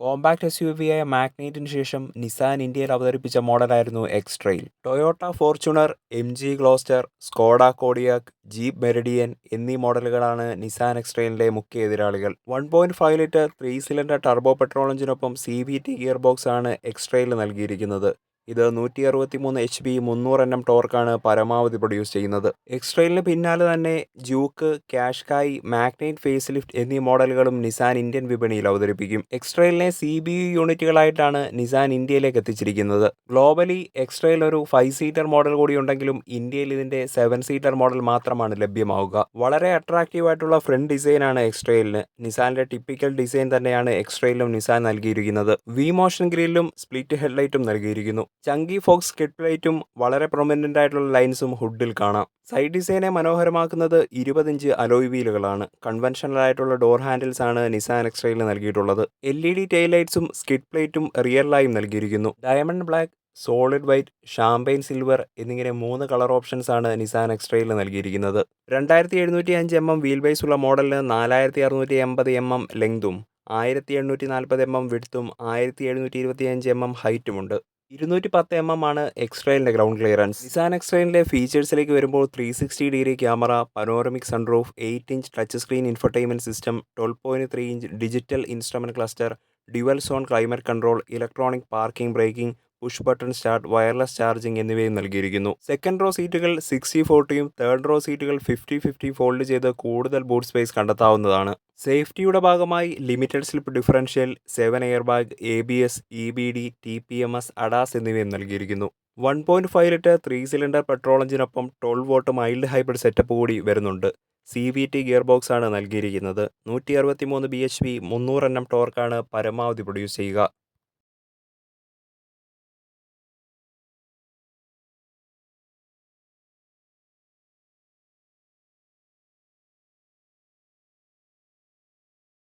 Compact S U വിയായ മാഗ്നൈറ്റിന് ശേഷം നിസാൻ ഇന്ത്യയിൽ അവതരിപ്പിച്ച മോഡലായിരുന്നു X trail Toyota Fortuner M G Gloster Skoda Kodiaq Jeep Meridian എന്നീ മോഡലുകളാണ് നിസാൻ എക്സ് ട്രെയിലിന്റെ മുഖ്യ എതിരാളികൾ. One point five litre three cylinder turbo petrol എഞ്ചിനൊപ്പം C V T gear box ആണ് എക്സ് ട്രെയിൽ നൽകിയിരിക്കുന്നത്. ഇത് നൂറ്റി അറുപത്തി മൂന്ന് എച്ച് പി മുന്നൂറ് എൻ എം ടോർക്കാണ് പരമാവധി പ്രൊഡ്യൂസ് ചെയ്യുന്നത്. എക്സ്ട്രയിലിന് പിന്നാലെ തന്നെ Juke Qashqai Magnite face lift എന്നീ മോഡലുകളും നിസാൻ ഇന്ത്യൻ വിപണിയിൽ അവതരിപ്പിക്കും. എക്സ്ട്രയിലിനെ സി ബി യു യൂണിറ്റുകളായിട്ടാണ് നിസാൻ ഇന്ത്യയിലേക്ക് എത്തിച്ചിരിക്കുന്നത്. ഗ്ലോബലി എക്സ്ട്രയിൽ ഒരു ഫൈവ് സീറ്റർ മോഡൽ കൂടി ഉണ്ടെങ്കിലും ഇന്ത്യയിൽ ഇതിന്റെ സെവൻ സീറ്റർ മോഡൽ മാത്രമാണ് ലഭ്യമാവുക. വളരെ അട്രാക്റ്റീവ് ആയിട്ടുള്ള ഫ്രണ്ട് ഡിസൈനാണ് എക്സ്ട്രയിലിന് നിസാന്റെ ടിപ്പിക്കൽ ഡിസൈൻ തന്നെയാണ് എക്സ്ട്രയിലും നിസാൻ നൽകിയിരിക്കുന്നത്. വി മോഷൻ ഗ്രില്ലും സ്പ്ലിറ്റ് ഹെഡ്ലൈറ്റും നൽകിയിരിക്കുന്നു. ചങ്കി ഫോക്സ് കിഡ് പ്ലേറ്റും വളരെ പ്രൊമിനന്റ് ആയിട്ടുള്ള ലൈൻസും ഹുഡിൽ കാണാം. സൈഡ് ഡിസൈനെ മനോഹരമാക്കുന്നത് ഇരുപതിഞ്ച് അലോയ് വീലുകളാണ് കൺവെൻഷണൽ ആയിട്ടുള്ള ഡോർ ഹാൻഡിൽസ് ആണ് നിസാൻ എക്സ്ട്രയിൽ നൽകിയിട്ടുള്ളത്. എൽ ഇ ഡി ടെയിൽ ലൈറ്റ്സും സ്കിഡ് പ്ലേറ്റും റിയറിലായും നൽകിയിരിക്കുന്നു. Diamond black solid white champagne silver എന്നിങ്ങനെ മൂന്ന് കളർ ഓപ്ഷൻസ് ആണ് നിസാൻ എക്സ്ട്രയിൽ നൽകിയിരിക്കുന്നത്. രണ്ടായിരത്തി എഴുന്നൂറ്റി അഞ്ച് എം എം വീൽ ബൈസ് ഉള്ള മോഡലിന് നാലായിരത്തി അറുന്നൂറ്റി എൺപത് എം എം ലെങ്തും ആയിരത്തി എണ്ണൂറ്റി നാൽപ്പത് എം എം വിടുത്തും ആയിരത്തി എഴുന്നൂറ്റി ഇരുപത്തി അഞ്ച് എം എം ഹൈറ്റുമുണ്ട് ഇരുന്നൂറ്റി പത്ത് എം എം ആണ് എക്സ്ട്രയിലിന്റെ ഗ്രൗണ്ട് ക്ലിയറൻസ് നിസാൻ എക്സ്ട്രയിലിന്റെ ഫീച്ചേഴ്സിലേക്ക് വരുമ്പോൾ three sixty degree camera panoramic sunroof eight inch touch screen infotainment system twelve point three inch digital instrument cluster dual zone climate control electronic parking braking push button start wireless charging എന്നിവയും നൽകിയിരിക്കുന്നു. Second row സീറ്റുകൾ sixty ഫോർട്ടിയും third row സീറ്റുകൾ fifty fifty fold ചെയ്ത് കൂടുതൽ boot space കണ്ടെത്താവുന്നതാണ്. സേഫ്റ്റിയുടെ ഭാഗമായി limited slip differential seven air bag A B S E B D T P M S ADAS എന്നിവയും നൽകിയിരിക്കുന്നു. One point five litre three cylinder petrol എഞ്ചിനൊപ്പം twelve volt mild hybrid setup കൂടി വരുന്നുണ്ട്. C V T gear box ആണ് നൽകിയിരിക്കുന്നത്. നൂറ്റി അറുപത്തി മൂന്ന് B H P മുന്നൂറ് എണ്ണം ടോർക്കാണ് പരമാവധി പ്രൊഡ്യൂസ് ചെയ്യുക.